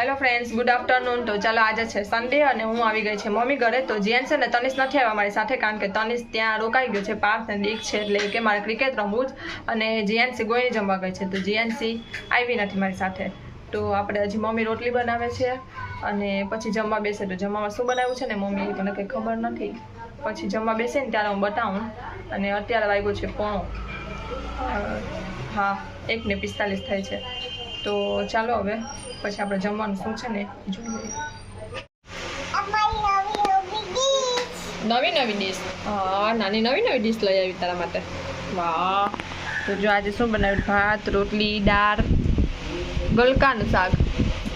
Hello friends good afternoon તો ચાલો આજે છે સન્ડે અને હું આવી ગઈ છે મમ્મી ઘરે. તો જીએન છે ને તનિષ નથી આવ્યા મારી સાથે કારણ કે તનિષ ત્યાં રોકાઈ ગયો છે પાર્થ અને દીક છે એટલે કે મારે ક્રિકેટ રમવું જ. અને જીએનસી ગોઈને જમવા ગઈ છે. તો જીએનસી આવી નથી મારી સાથે. તો આપણે હજી મમ્મી રોટલી બનાવે છે અને પછી જમવા બેસે. તો જમવામાં શું બનાવ્યું છે ને મમ્મી? મને કંઈ ખબર નથી. પછી જમવા બેસે ને ત્યારે હું બતાવું. અને અત્યારે વાગ્યો છે પોણો હા એક ને પિસ્તાલીસ થાય છે. તો ચાલો હવે પછી આપણે જમવાનું શું છે ને જોઈએ. નવી નવી ડીશ હા નાની નવી નવી ડીશ લઈ આવી તારા માટે. વાહ. તો જો આજે શું બનાવ્યું? ભાત રોટલી દાળ ગલકાનું શાક.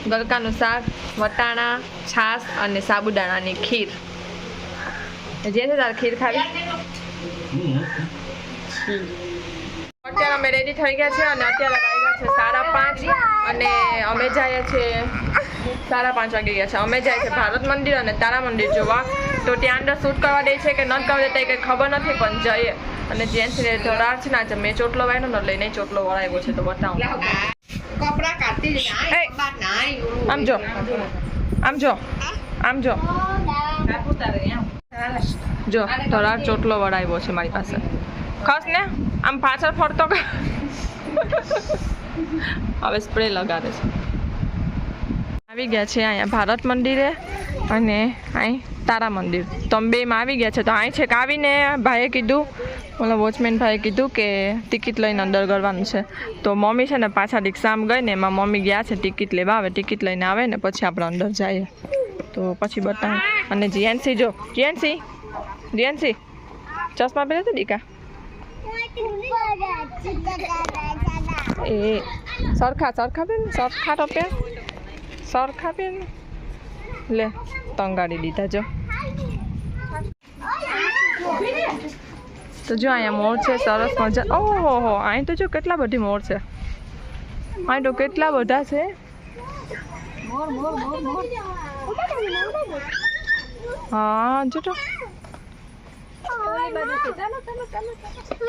ગલકાનું શાક વટાણા છાશ અને સાબુદાણાની ખીર. જે છે તારે ખીર ખાવી? અત્યારે અમે રેડી થઈ ગયા છે અને અત્યારે વાગ્યા છે સાડા પાંચ અને અમે જઈએ છીએ સાડા પાંચ વાગી ગયા છે. અમે જાય છે ભારત મંદિર અને તારા મંદિર જોવા. તો ત્યાં અંદર શૂટ કરવા દે છે કે ન કરવા દેતા કંઈ ખબર નથી પણ જઈએ. અને જેન્ટ્સને ધરાર છે ને આજે મેં ચોટલો વાયનો ને લઈને ચોટલો વળાવ્યો છે તો બતાવું. કપડા કાઢી એ. આમ જો આમ જો આમ જો. જો ધરાર ચોટલો વળાવ્યો છે મારી પાસે. ખસ ને આમ પાછળ ફરતો હવે સ્પ્રે લગાડે છે. આવી ગયા છે અહીંયા ભારત મંદિરે અને અહીં તારા મંદિર. તો અમે બેમાં આવી ગયા છે. તો અહીં છે કે આવીને ભાઈએ કીધું મતલબ વોચમેન ભાઈએ કીધું કે ટિકિટ લઈને અંદર કરવાનું છે. તો મમ્મી છે ને પાછા રિક્ષામાં ગઈ ને એમાં મમ્મી ગયા છે ટિકિટ લેવા. આવે ટિકિટ લઈને આવે ને પછી આપણે અંદર જઈએ. તો પછી બતાવું. અને જીએનસી જો. જીએનસી? જીએનસી? ચશ્મા પહેરે છે દીકા? એ સરખા સરખા બેન, સરખા પેન સરખા બેન. લે, તંગાડી દીધા જો. તો જો અહીંયા મોર છે, સરસ મજા ઓહો, હો, અહીં તો જો કેટલા બધી મોર છે. અહીં તો કેટલા બધા છે. હા, જો તો.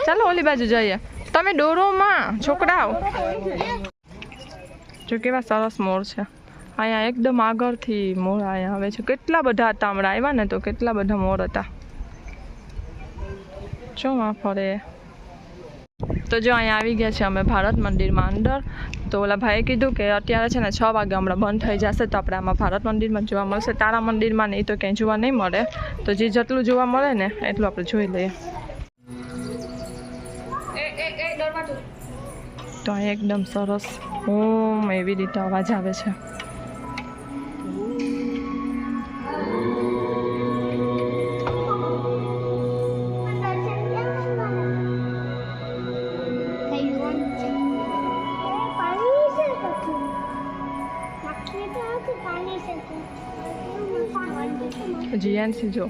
ચાલો ઓલી બાજુ જઈએ. તમે દોરોમાં છોકરાઓ. જો કેવા સરસ મોર છે. અહીંયા એકદમ આગળથી મોર અહીંયા આવે છે. કેટલા બધા હતા હમણાં. આવ્યા ને તો કેટલા બધા મોર હતા. જો માં ફરે. તો જો અહીંયા આવી ગયા છે અમે ભારત મંદિરમાં અંદર. તો ઓલા ભાઈએ કીધું કે અત્યારે છે ને છ વાગે હમણાં બંધ થઈ જશે તો આપણે આમાં ભારત મંદિરમાં જોવા મળશે. તારા મંદિરમાં નહીં તો ક્યાંય જોવા નહીં મળે. તો જે જેટલું જોવા મળે ને એટલું આપણે જોઈ લઈએ. તો. અહીં એકદમ સરસ. ઓમ એવી રીતે અવાજ આવે છે. જીએનસી જો.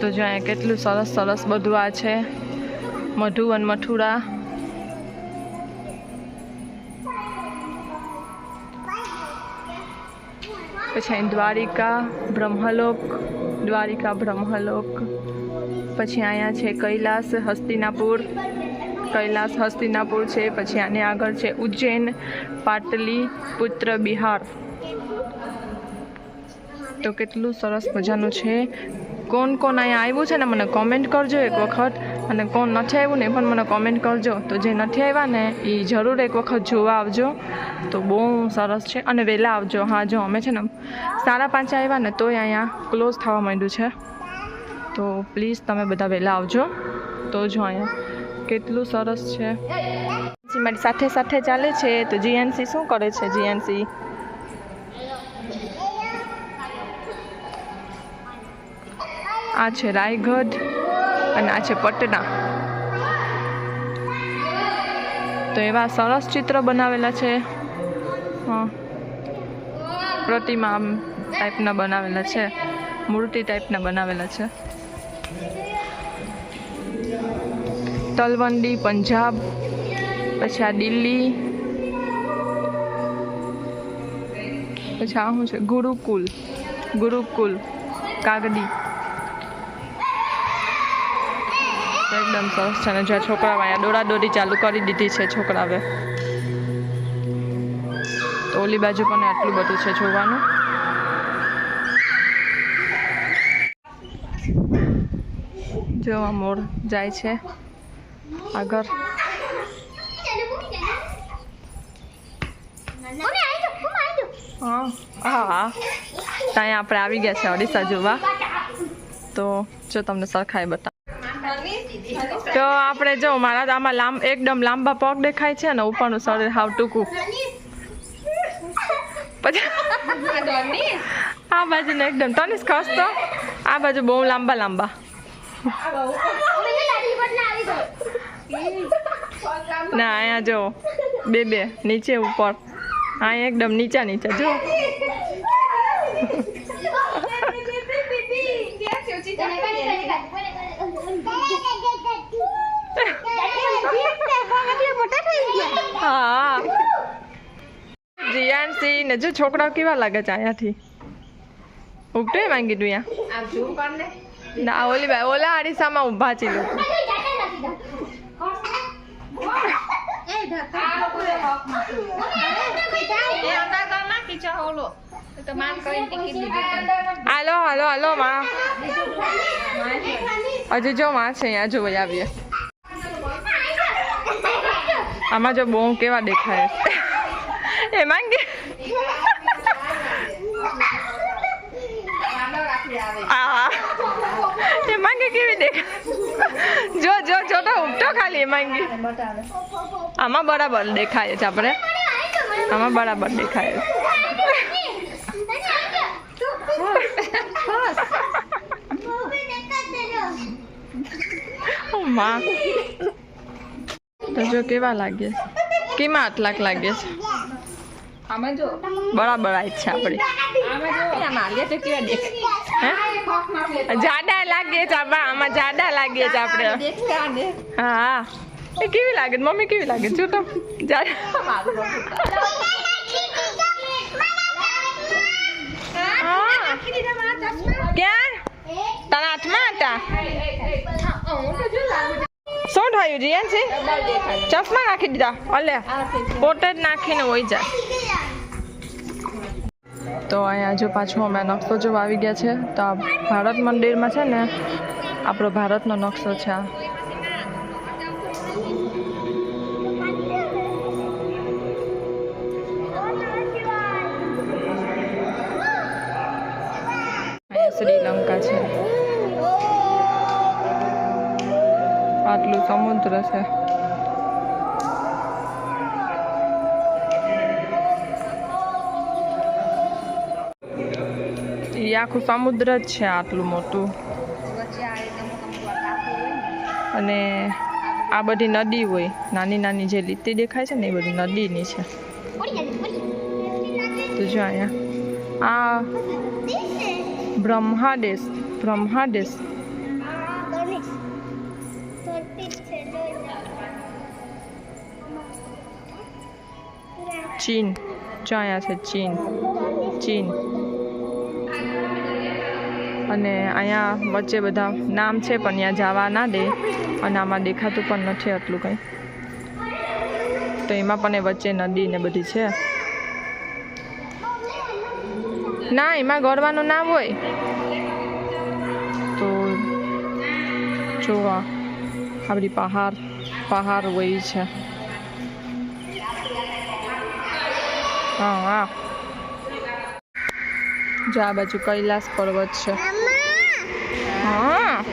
તો જો અહીંયા કેટલું સરસ સરસ બધું આ છે. મધુવન મથુરા પછી અહીં દ્વારિકા બ્રહ્મલોક દ્વારિકા બ્રહ્મલોક. પછી અહીંયા છે કૈલાસ હસ્તિનાપુર. કૈલાસ હસ્તિનાપુર છે, પછી આને આગળ છે ઉજ્જૈન, પાટલી, પુત્ર બિહાર. તો કેટલું સરસ મજાનું છે. કોણ કોણ અહીંયા આવ્યું છે ને મને કોમેન્ટ કરજો એક વખત. અને કોણ નથી આવ્યું ને એ પણ મને કોમેન્ટ કરજો. તો જે નથી આવ્યા ને એ જરૂર એક વખત જોવા આવજો. તો બહુ સરસ છે. અને વહેલા આવજો. હા, જો અમે છે ને સાડા પાંચે આવ્યા ને તોય અહીંયા ક્લોઝ થવા માંડ્યું છે. તો પ્લીઝ તમે બધા વહેલા આવજો. તો જો અહીંયા કેટલું સરસ છે. મારી સાથે સાથે ચાલે છે. તો જીએનસી શું કરે છે જીએનસી આ છે રાયગઢ અને આ છે પટના. તો એવા સરસ ચિત્ર બનાવેલા છે. પ્રતિમા ટાઈપના બનાવેલા છે. મૂર્તિ ટાઈપના બનાવેલા છે. તલવંડી, પંજાબ, પછી આ દિલ્હી, પછી આ શું છે? ગુરુકુલ ગુરુકુલ, કાગડી. એકદમ સરસ છે અને જ્યાં છોકરાઓ અહીંયા દોડી ચાલુ કરી દીધી છે છોકરાવે તો ઓલી બાજુ પણ આટલું બધું છે જોવાનું. જોવા મોર જાય છે આગળ. હા હા ત્યાં આપણે આવી ગયા છે ઓડિશા જોવા. તો જો તમને સરખાઈ બતાવ તો આપણે જો, મારા આમાં લાંબ, એકદમ લાંબા પગ દેખાય છે ને, ઉપરનું શરીર હાવ ટૂંકું. પછી આ બાજુ ને એકદમ તનિષ ખસ તો. આ બાજુ બહુ લાંબા લાંબા. ના, અહીંયા જો, બે બે, નીચે, ઉપર. અહીંયા એકદમ નીચા નીચા, જો. હા. જીયાનસી ને જો છોકરાઓ કેવા લાગે છે અહીંયાથી? ઉપટે માંગી દઉં ને ઓલી ભાઈ ઓલા અરીસામાં ઊભા છે લોકો હાલો હાલો હાલો માં. હજુ જો માં છે અહીંયા જોઈ આવીએ. આમાં જો બહુ કેવા દેખાય છે. એ માંગે. આ એ માંગે કેવી દેખાય? જો જો જો તો ઉપટો ખાલી એ માંગી. આમાં બરાબર દેખાય છે આપણે. આમાં બરાબર દેખાય છે. માં. તો જો કેવા લાગે? છે કેમાં આટલાક લાગે છે? બરાબર આજ છે આપણી જાડા લાગીએ છે આમાં આમાં જાડા લાગીએ છે આપણે હા હા. એ કેવી લાગે? મમ્મી કેવી લાગે? છે? જો તો. ક્યાં? તારા હાથમાં હતા? હું તો જો લાગુ શું થયું જીયાન છે ડબલ દેખાય ચશ્મા નાખી દીધા અલે આ થઈ પોતે જ નાખીને હોય જાય તો અહીંયા જો પાછું અમે નકશો જોવા આવી ગયા છે તો આ ભારત મંદિરમાં છે ને આપણો ભારતનો નકશો છે આ અહીંયા શ્રીલંકા છે આટલું સમુદ્ર છે. એ આખું સમુદ્ર જ છે આટલું મોટું. અને આ બધી નદી હોય, નાની નાની જે લીટી દેખાય છે ને એ બધી નદીની છે. તો જો અહીંયા. આ બ્રહ્માદેશ બ્રહ્માદેશ. ચીન. જો અહીંયા છે ચીન. ચીન. અને અહીંયા વચ્ચે બધા નામ છે, પણ ત્યાં જવા ના દે. અને આમાં દેખાતું પણ નથી આટલું કંઈ. તો એમાં પણ એ વચ્ચે નદી ને બધી છે. ના, એમાં ગરવાનું ના હોય. તો જોવા. આ બધી પહાડ પહાડ હોય છે. હા જો આ બાજુ કૈલાસ પર્વત છે. હા.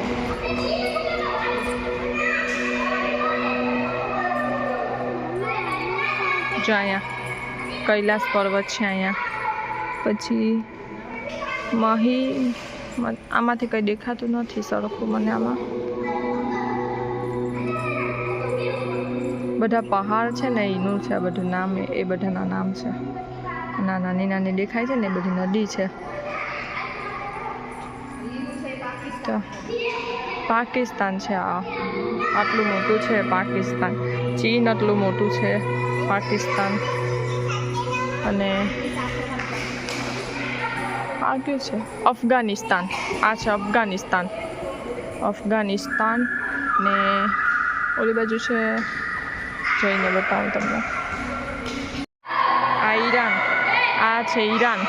જો અહીંયા કૈલાસ પર્વત છે અહીંયા. પછી મહી આમાંથી કંઈ દેખાતું નથી સરખું મને આમાં. બધા પહાડ છે ને, એનું છે બધું નામ, એ બધાના નામ છે. ના નાની નાની દેખાય છે ને એ બધી નદી છે. તો પાકિસ્તાન છે આ. આટલું મોટું છે પાકિસ્તાન. ચીન આટલું મોટું છે પાકિસ્તાન. અને આ કયું છે? અફઘાનિસ્તાન. આ છે અફઘાનિસ્તાન. અફઘાનિસ્તાન ને ઓલી બાજુ છે. જઈને બતાવું તમને. આ છે ઈરાન.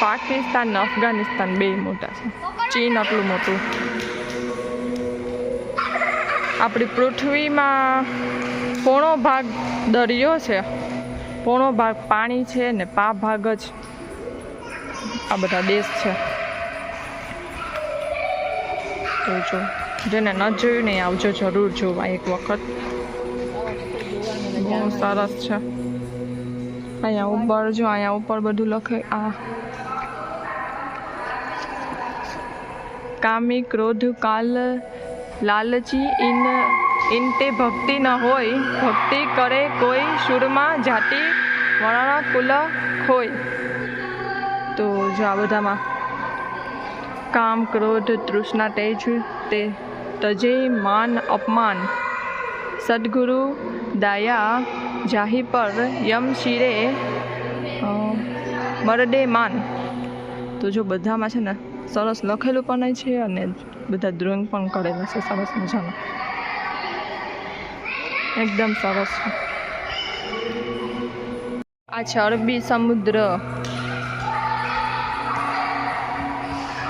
પાકિસ્તાન ને અફઘાનિસ્તાન બે મોટા છે. ચીન આટલું મોટું. આપણી પૃથ્વીમાં પોણો ભાગ દરિયો છે. પોણો ભાગ પાણી છે ને પા ભાગ જ આ બધા દેશ છે. તો જો જેને ન જોયું નહીં આવજો જરૂર જોવા એક વખત. બહુ સરસ છે. અહીંયા ઉપર, જો અહીંયા ઉપર બધું લખે, આ. કામી ક્રોધ કાલ લાલચી ઇન ઇન તે ભક્તિ ન હોય, ભક્તિ કરે કોઈ સુરમાં જાતિ વર્ણ કુલ હોય તો જો આ બધામાં. કામ ક્રોધ તૃષ્ણા તેજ તે તજે માન અપમાન. સદગુરુ દાયા જાહી પર યમ શિરે મરડે માન. તો જો બધામાં છે ને સરસ લખેલું પણ છે અને બધા ડ્રોઈંગ પણ કરેલા છે, સરસ મજાનું. એકદમ સરસ આ છે અરબી સમુદ્ર.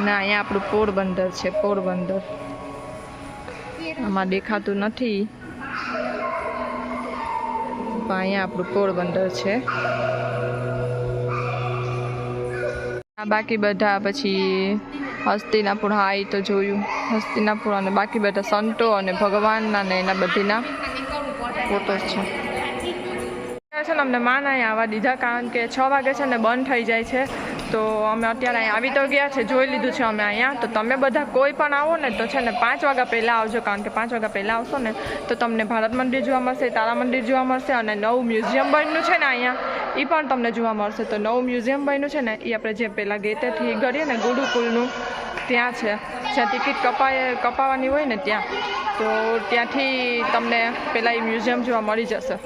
ના અહીંયા આપણું પોરબંદર છે, પોરબંદર. આમાં દેખાતું નથી. પણ અહીંયા આપણું પોરબંદર છે. બાકી બધા પછી હસ્તિનાપુર હા એ તો જોયું. હસ્તિનાપુર અને બાકી બધા સંતો અને ભગવાનના ને એના બધીના ફોટો છે. ને અમને માના આવવા દીધા કારણ કે છ વાગે છે ને બંધ થઈ જાય છે. તો અમે અત્યારે અહીંયા આવી તો ગયા છે, જોઈ લીધું છે અમે અહીંયા. તો તમે બધા કોઈ પણ આવો ને તો છે ને પાંચ વાગ્યા પહેલાં આવજો, કારણ કે પાંચ વાગ્યા પહેલાં આવશો ને તો તમને ભારત મંદિર જોવા મળશે, તારા મંદિર જોવા મળશે અને નવું મ્યુઝિયમ બન્યું છે ને અહીંયા. એ પણ તમને જોવા મળશે. તો નવું મ્યુઝિયમ બન્યું છે ને એ આપણે જે પહેલાં ગેટેથી કરીએ ને ગુરુકુલનું ત્યાં છે. જ્યાં ટિકિટ કપાય કપાવવાની હોય ને ત્યાં. તો ત્યાંથી તમને પહેલાં એ મ્યુઝિયમ જોવા મળી જશે.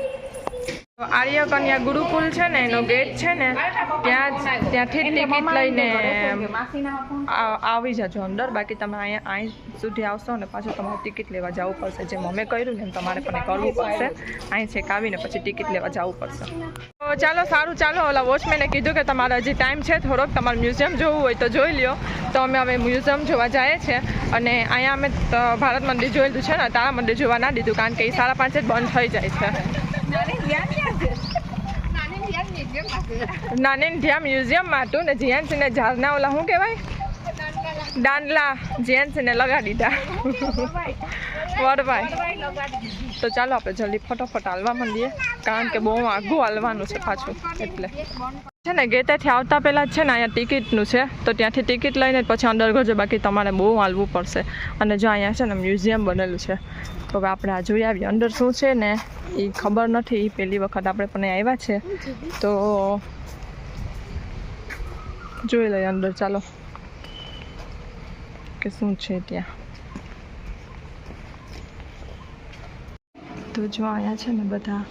આર્ય કન્યા ગુરુકુલ છે ને એનો ગેટ છે ને ત્યાં જ- ત્યાંથી ટિકિટ લઈને આવી જજો અંદર. બાકી તમે અહીંયા અહીં સુધી આવશો ને પાછું તમારે ટિકિટ લેવા જવું પડશે. જેમ અમે કર્યું ને એમ તમારે પણ કરવું પડશે. અહીં છેક આવીને પછી ટિકિટ લેવા જવું પડશે. તો ચાલો સારું ચાલો. ઓલા વોચમેને કીધું કે તમારે હજી ટાઈમ છે થોડોક તમારે મ્યુઝિયમ જોવું હોય તો જોઈ લ્યો. તો અમે હવે મ્યુઝિયમ જોવા જઈએ છીએ અને અહીંયા અમે ભારત મંદિર જોયેલું છે ને તારા મંદિર જોવા ના દીધું કારણ કે એ સાડા પાંચે જ બંધ થઈ જાય છે. નાની જ્યાં મ્યુઝિયમમાં હતું ને જીએનસીને ઝારના ઓલા શું કહેવાય? દાંડલા. જીએનસીને લગાડી દીધા. વડવાય તો ચાલો આપણે જલ્દી ફટાફટ હાલવા માંડીએ. કારણ કે બહુ આઘું હાલવાનું છે પાછું. એટલે. છે ને ગેટેથી આવતા પહેલાં છે ને અહીંયા ટિકિટનું છે. તો ત્યાંથી ટિકિટ લઈને પછી અંદર ગજો બાકી તમારે બહુ હાલવું પડશે. અને જો અહીંયા છે ને મ્યુઝિયમ બનેલું છે. તો હવે આપણે આ જોઈ આવીએ અંદર શું છે ને એ ખબર નથી પહેલી વખત આપણે પણ આવ્યા છે. તો જોઈ લઈએ અંદર, ચાલો. કે શું છે ત્યાં? તો જો અહીંયા છે ને બધા,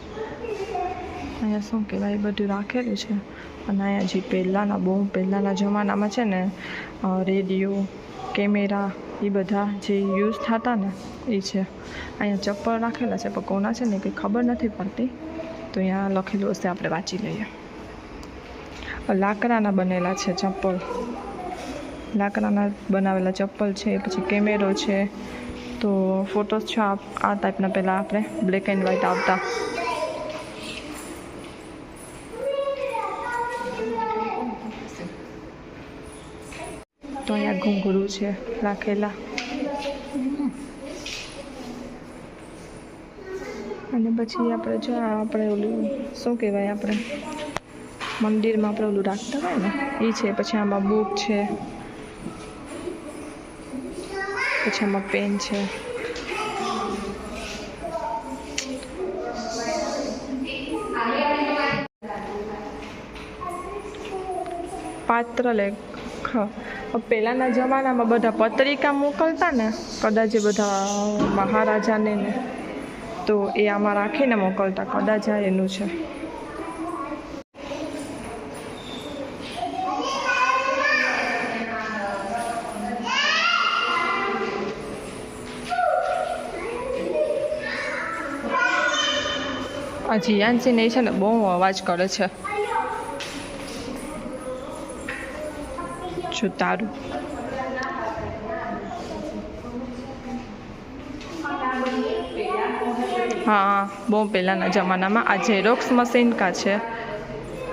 અહીંયા શું કહેવાય બધું રાખેલું છે. અને અહીંયા જે પહેલાંના બહુ પહેલાંના જમાનામાં છે ને રેડિયો કેમેરા એ બધા જે યુઝ થતા ને એ છે. અહીંયા ચપ્પલ રાખેલા છે પણ કોના છે ને કંઈ ખબર નથી પડતી. તો અહીંયા લખેલું હશે, આપણે વાંચી લઈએ. લાકડાના બનેલા છે ચપ્પલ. લાકડાના બનાવેલા ચપ્પલ છે, પછી કેમેરો છે. તો ફોટોસ છે, આ ટાઈપના પહેલાં આપણે બ્લેક એન્ડ વ્હાઇટ આવતા તો અહીંયા છે, રાખેલા. અને પછી આપણે જો આપણે ઓલું, શું કહેવાય આપણે? મંદિરમાં આપણે ઓલું રાખતા હોય ને, એ છે, પછી આમાં બુક છે. પછી આમાં પેન છે. પાત્ર લેખ. પહેલાંના જમાનામાં બધા પત્રિકા મોકલતા ને કદાચ એ બધા મહારાજાને ને, તો એ આમાં રાખીને મોકલતા, કદાચ આ એનું છે. આ જીયાનસિંહ એ છે ને બહુ અવાજ કરે છે. જો તારું હા, બહુ પહેલાંના જમાનામાં આ ઝેરોક્સ મશીન કા છે?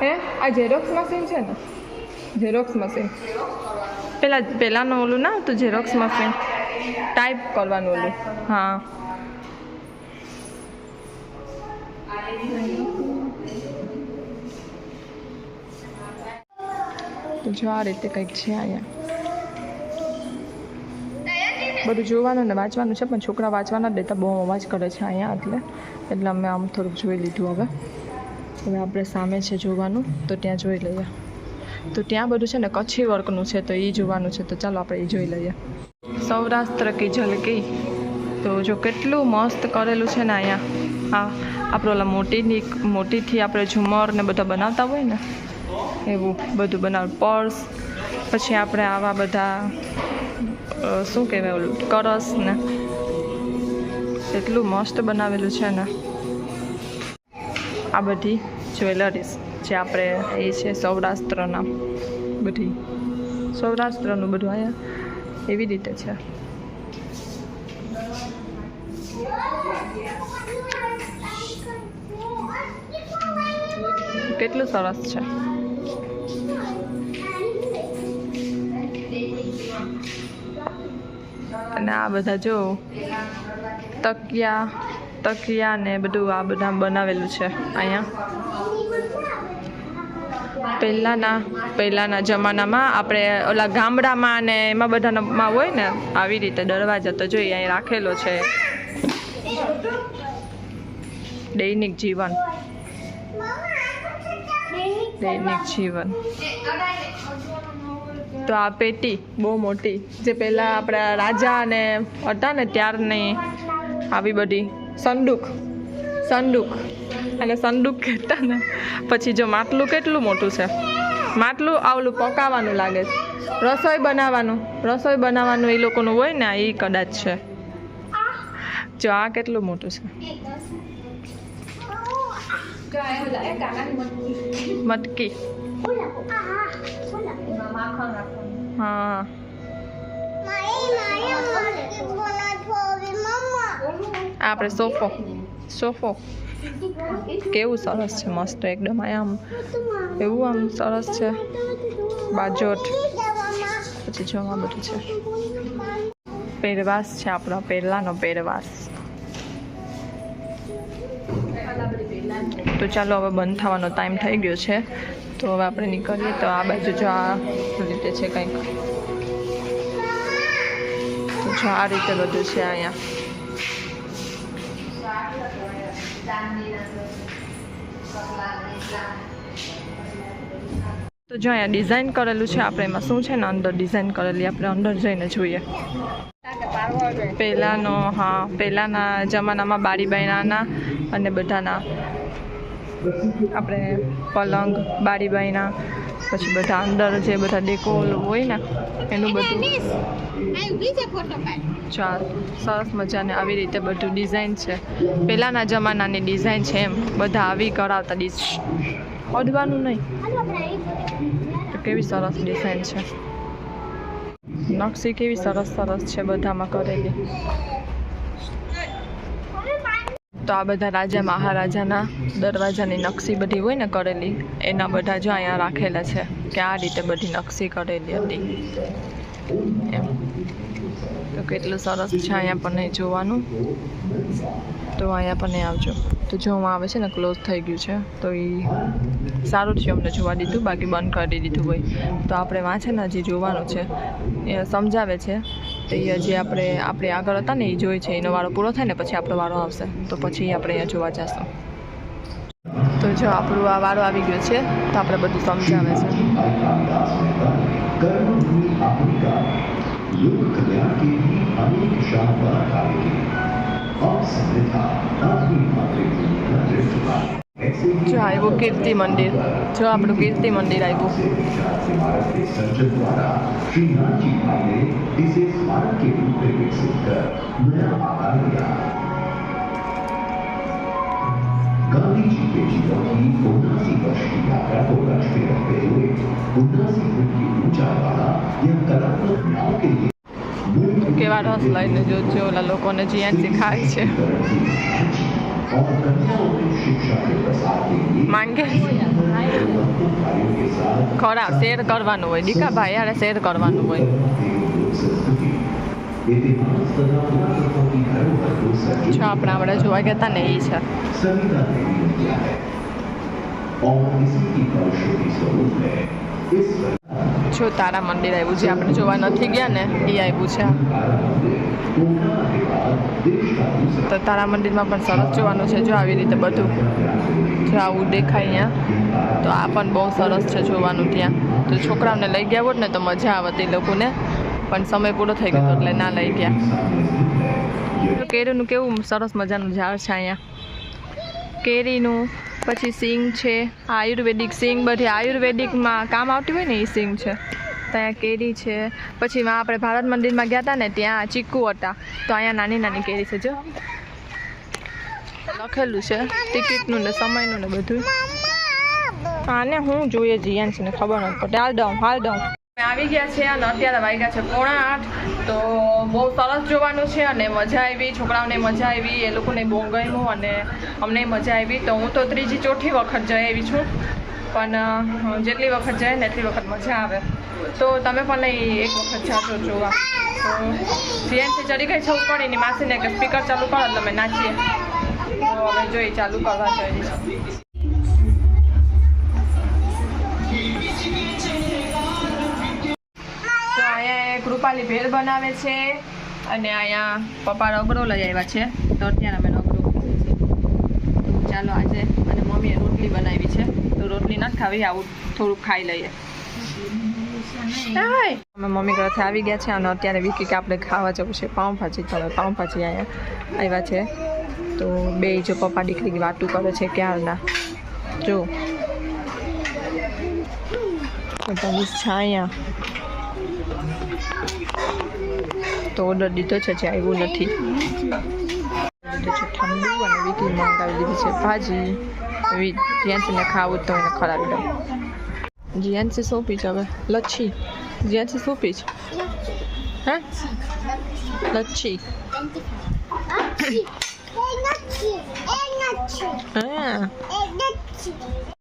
હે? આ ઝેરોક્સ મશીન છે ને? ઝેરોક્સ મશીન પેલા, પહેલાંનું ઓલું ના હતું ઝેરોક્સ મશીન ટાઈપ કરવાનું ઓલું. હા. જો આ રીતે કંઈક છે અહીંયા. બધું જોવાનું ને વાંચવાનું છે, પણ છોકરા વાંચવાના જ દેતા બહુ અવાજ કરે છે અહીંયા એટલે. એટલે અમે આમ થોડુંક જોઈ લીધું હવે. હવે આપણે સામે છે જોવાનું, તો ત્યાં જોઈ લઈએ. તો ત્યાં બધું છે ને, કચ્છી વર્કનું છે, તો એ જોવાનું છે, તો ચાલો આપણે એ જોઈ લઈએ. સૌરાષ્ટ્ર કી ઝલકી. તો જો કેટલું મસ્ત કરેલું છે ને અહીંયા. હા આપણે ઓલા મોટીની મોટીથી આપણે ઝુમર ને બધા બનાવતા હોય ને એવું બધું બનાવ. પર્સ, પછી આપણે આવા બધા શું કહેવાય ઓલું કરસ ને એટલું મસ્ત બનાવેલું છે ને. આ બધી જ્વેલરીઝ જે આપણે એ છે સૌરાષ્ટ્રના બધી. સૌરાષ્ટ્રનું બધું અહીંયા એવી રીતે છે. કેટલું સરસ છે. અને આ બધા જો તકિયા તકિયા ને બધું આ બધા બનાવેલું છે અહીંયા. પહેલાંના પહેલાંના જમાનામાં આપણે ઓલા ગામડામાં ને એમાં બધામાં હોય ને, આવી રીતે દરવાજા તો જોઈએ અહીં રાખેલો છે. દૈનિક જીવન. દૈનિક જીવન. તો આ પેટી બહુ મોટી. જે પહેલાં આપણા રાજા અને હતા ને ત્યારની આવી બધી સંદૂક સંદૂક. અને સંદૂક કહેતા ને પછી જો માટલું કેટલું મોટું છે? માટલું આવલું પકાવવાનું લાગે છે. રસોઈ બનાવવાનું રસોઈ બનાવવાનું એ લોકોનું હોય ને એ કદાચ છે. જો આ કેટલું મોટું છે? મટકી. હા. આપણે સોફો. સોફો. કેવું સરસ છે મસ્ત એકદમ આમ. એવું આમ સરસ છે. બાજોટ. પછી જોવા બધું છે. પહેરવાસ છે આપણો પહેલાંનો પહેરવાસ. તો ચાલો હવે બંધ થવાનો ટાઈમ થઈ ગયો છે. તો હવે આપણે નીકળીએ તો આ બાજુ જો આ રીતે છે કંઈક. તો જો આ રીતે બધું છે અહીંયા. તો જો અહીંયા ડિઝાઇન કરેલું છે, આપણે એમાં શું છે ને અંદર ડિઝાઇન કરેલી, આપણે અંદર જઈને જોઈએ. પહેલાંનો, હા, પહેલાંના જમાનામાં બારી બાયણાના અને બધાના આપણે પલંગ બારી બાઈના પછી બધા અંદર જે બધા ડેકોલ હોય ને, એનું બધું. ચાલ, સરસ મજાને આવી રીતે બધું ડિઝાઇન છે. પહેલાંના જમાનાની ડિઝાઇન છે એમ. બધા આવી કરાવતા ડિઝ અડવાનું નહીં. તો કેવી સરસ ડિઝાઇન છે. નકશી કેવી સરસ સરસ છે બધામાં કરેલી. તો આ બધા રાજા મહારાજાના દરવાજાની નકશી બધી હોય ને કરેલી, એના બધા જો અહીંયા રાખેલા છે કે આ રીતે બધી નકશી કરેલી હતી. એમ. તો કેટલું સરસ છે અહીંયા પણ જોવાનું. તો અહીંયા પણ નહીં આવજો. તો જોવામાં આવે છે ને ક્લોઝ થઈ ગયું છે, તો એ સારું છે અમને જોવા દીધું. બાકી બંધ કરી દીધું હોય. તો આપણે વાંચે ને, હજી જોવાનું છે. એ સમજાવે છે. તો એ હજી આપણે આપણે આગળ હતા ને એ જોઈ છે. એનો વારો પૂરો થાય ને, પછી આપણો વારો આવશે. તો પછી આપણે અહીંયા જોવા જશું. તો જો આપણું આ વારો આવી ગયો છે, તો આપણે બધું સમજાવે છે. જો આવ્યું કીર્તિ મંદિર જો આપણું કીર્તિ મંદિર આવ્યું स्मारक के सर्जन द्वारा श्री नानजी भाई ने इसे स्मारक के रूप में विकसित कर नया आकार दिया गांधी जी के जीवन की उन्नासी वर्ष की यात्रा को लक्ष्य में रखते हुए उन्नासी फुट की ऊंचाई वाला यह कलात्मक नाव के लिए કેવા રસ લઈને જો છે ઓલા લોકોને જીએનસી ખાય છે और कन्याओं में शिक्षा के प्रसार के लिए માંગે गुणवत्ता कार्यों के साथ ખરા શેર કરવાનું હોય દીકા ભાઈ યારે શેર કરવાનું હોય संस्कृति इतिहास तथा पुरातत्व की धरोहर को જો सजीव આપણે આપણે જોવા ગયા હતા ને એ છે सविता देवी ने किया है और इसी की फलश्रुति स्वरूप है इस જો તારા મંદિર આવ્યું છે. આપણે જોવા નથી ગયા ને, એ આવ્યું છે. તો તારા મંદિરમાં પણ સરસ જોવાનું છે, જો આવી રીતે બધું જો આવું દેખાય અહીંયા. તો આ પણ બહુ સરસ છે જોવાનું ત્યાં. તો છોકરાઓને લઈ ગયા હોત ને, તો મજા આવતી એ લોકોને. પણ સમય પૂરો થઈ ગયો એટલે ના લઈ ગયા. કેરીનું કેવું સરસ મજાનું ઝાડ છે અહીંયા. કેરીનું પછી સિંગ છે આયુર્વેદિક સિંગ બધી આયુર્વેદિકમાં કામ આવતી હોય ને એ સિંગ છે. ત્યાં કેરી છે. પછી માં આપણે ભારત મંદિરમાં ગયા હતા ને ત્યાં ચીકુ હતા. તો અહીંયા નાની નાની કેરી છે જો. લખેલું છે ટિકિટનું ને સમયનું ને બધું. આને હું જોઈએ જીએન છે ને ખબર નથી પડે હાલ દઉં હાલ દઉં. આવી ગયા છે અને અત્યારે વાગ્યા છે પોણા આઠ. તો બહુ સરસ જોવાનું છે અને મજા આવી, છોકરાઓને મજા આવી, એ લોકોને બહુ ગમ્યું અને અમને મજા આવી. તો હું તો ત્રીજી ચોથી વખત જઈ આવી છું, પણ જેટલી વખત જાય ને એટલી વખત મજા આવે. તો તમે પણ એક વખત જાજો જોવા. તો જીએનસી ચડી ગઈ છે પણ એની માસીને કે સ્પીકર ચાલુ કરો એટલે અમે નાચીએ. તો હવે જોઈ ચાલુ કરવા જઈ રૂપાલી ભેળ બનાવે છે અને અહીંયા પપ્પા રગડો લઈ આવ્યા છે. તો અત્યારે અમે રગડો તો ચાલો આજે અને મમ્મીએ રોટલી બનાવી છે. તો રોટલી નથી ખાવી, આવું થોડુંક ખાઈ લઈએ. અમે મમ્મી ઘરેથી આવી ગયા છે અને અત્યારે વિકી કે આપણે ખાવા જવું છે. પાઉંભાજી તો પાઉંભાજી અહીંયા આવ્યા છે. તો બે જો પપ્પા દીકરી વાતું કરે છે ક્યારના. જો. તો તો ઓર્ડર દીધો છે જે આવ્યું નથી. ઠંડુ અને વીકલી મંગાવી દીધી છે ભાજી. જીયાન્સીને ખાવું તો એને ખરાબી દઉં. જીયાન્સી શું પીચ હવે. લચ્છી. જીયાન્સી શું પીચ હે? લચ્છી. હા.